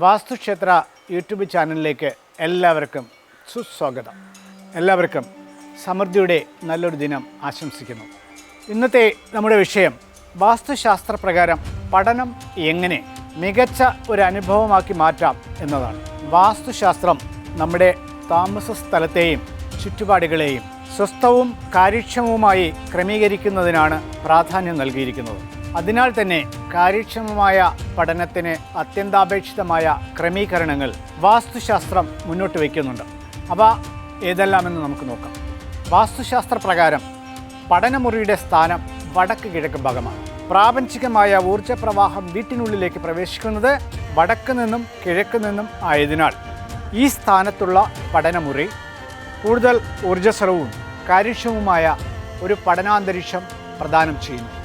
വാസ്തുക്ഷേത്ര YouTube ചാനലിലേക്ക് എല്ലാവർക്കും സുസ്വാഗതം. എല്ലാവർക്കും സമൃദ്ധിയുടെ നല്ലൊരു ദിനം ആശംസിക്കുന്നു. ഇന്നത്തെ നമ്മുടെ വിഷയം വാസ്തുശാസ്ത്ര പ്രകാരം പഠനം എങ്ങനെ മികച്ച ഒരു അനുഭവമാക്കി മാറ്റാം എന്നതാണ്. വാസ്തുശാസ്ത്രം നമ്മുടെ താമസ സ്ഥലത്തെയും ചുറ്റുപാടുകളെയും സ്വസ്ഥവും കാര്യക്ഷമവുമായി ക്രമീകരിക്കുന്നതിനാണ് പ്രാധാന്യം നൽകിയിരിക്കുന്നത്. അതിനാൽ തന്നെ കാര്യക്ഷമമായ പഠനത്തിന് അത്യന്താപേക്ഷിതമായ ക്രമീകരണങ്ങൾ വാസ്തുശാസ്ത്രം മുന്നോട്ട് വയ്ക്കുന്നുണ്ട്. അവ ഏതെല്ലാമെന്ന് നമുക്ക് നോക്കാം. വാസ്തുശാസ്ത്ര പ്രകാരം പഠനമുറിയുടെ സ്ഥാനം വടക്ക് കിഴക്ക് ഭാഗമാണ്. പ്രാപഞ്ചികമായ ഊർജപ്രവാഹം വീട്ടിനുള്ളിലേക്ക് പ്രവേശിക്കുന്നത് വടക്ക് നിന്നും കിഴക്ക് നിന്നും ആയതിനാൽ ഈ സ്ഥാനത്തുള്ള പഠനമുറി കൂടുതൽ ഊർജസ്വലവും കാര്യക്ഷമവുമായ ഒരു പഠനാന്തരീക്ഷം പ്രദാനം ചെയ്യുന്നു.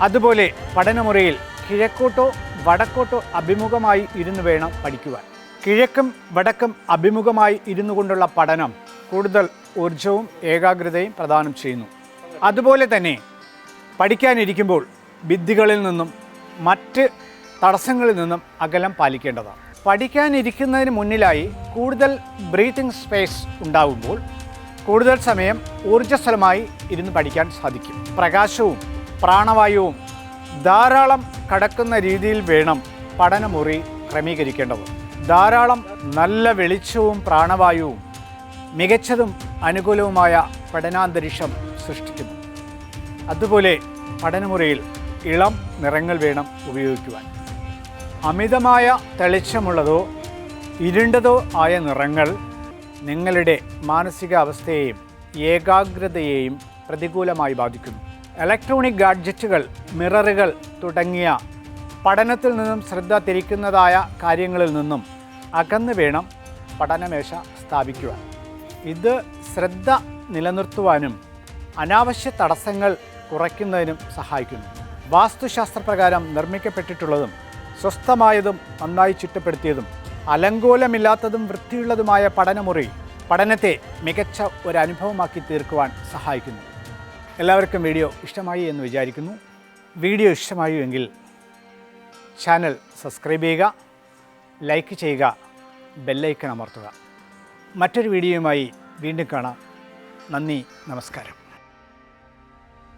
അതുപോലെ പഠനമുറിയിൽ കിഴക്കോട്ടോ വടക്കോട്ടോ അഭിമുഖമായി ഇരുന്ന് വേണം പഠിക്കുവാൻ. കിഴക്കും വടക്കും അഭിമുഖമായി ഇരുന്നു കൊണ്ടുള്ള പഠനം കൂടുതൽ ഊർജവും ഏകാഗ്രതയും പ്രദാനം ചെയ്യുന്നു. അതുപോലെ തന്നെ പഠിക്കാനിരിക്കുമ്പോൾ ഭിത്തികളിൽ നിന്നും മറ്റ് തടസ്സങ്ങളിൽ നിന്നും അകലം പാലിക്കേണ്ടതാണ്. പഠിക്കാനിരിക്കുന്നതിന് മുന്നിലായി കൂടുതൽ ബ്രീത്തിങ് സ്പേസ് ഉണ്ടാകുമ്പോൾ കൂടുതൽ സമയം ഊർജസ്വലമായി ഇരുന്ന് പഠിക്കാൻ സാധിക്കും. പ്രകാശവും പ്രാണവായുവും ധാരാളം കടക്കുന്ന രീതിയിൽ വേണം പഠനമുറി ക്രമീകരിക്കേണ്ടത്. ധാരാളം നല്ല വെളിച്ചവും പ്രാണവായുവും മികച്ചതും അനുകൂലവുമായ പഠനാന്തരീക്ഷം സൃഷ്ടിക്കുന്നു. അതുപോലെ പഠനമുറിയിൽ ഇളം നിറങ്ങൾ വേണം ഉപയോഗിക്കുവാൻ. അമിതമായ തെളിച്ചമുള്ളതോ ഇരുണ്ടതോ ആയ നിറങ്ങൾ നിങ്ങളുടെ മാനസികാവസ്ഥയെയും ഏകാഗ്രതയെയും പ്രതികൂലമായി ബാധിക്കുന്നു. ഇലക്ട്രോണിക് ഗാഡ്ജറ്റുകൾ മിററുകൾ തുടങ്ങിയ പഠനത്തിൽ നിന്നും ശ്രദ്ധ തിരിക്കുന്നതായ കാര്യങ്ങളിൽ നിന്നും അകന്നു വേണം പഠനമേശ സ്ഥാപിക്കുവാൻ. ഇത് ശ്രദ്ധ നിലനിർത്തുവാനും അനാവശ്യ തടസ്സങ്ങൾ കുറയ്ക്കുന്നതിനും സഹായിക്കുന്നു. വാസ്തുശാസ്ത്രപ്രകാരം നിർമ്മിക്കപ്പെട്ടിട്ടുള്ളതും സ്വസ്ഥമായതും നന്നായി ചുറ്റപ്പെടുത്തിയതും അലങ്കോലമില്ലാത്തതും വൃത്തിയുള്ളതുമായ പഠനമുറി പഠനത്തെ മികച്ച ഒരു അനുഭവമാക്കി തീർക്കുവാൻ സഹായിക്കുന്നു. എല്ലാവർക്കും വീഡിയോ ഇഷ്ടമായി എന്ന് വിചാരിക്കുന്നു. വീഡിയോ ഇഷ്ടമായി എങ്കിൽ ചാനൽ സബ്സ്ക്രൈബ് ചെയ്യുക ലൈക്ക് ചെയ്യുക ബെല്ലൈക്കൺ അമർത്തുക. മറ്റൊരു വീഡിയോയുമായി വീണ്ടും കാണാം. നന്ദി നമസ്കാരം.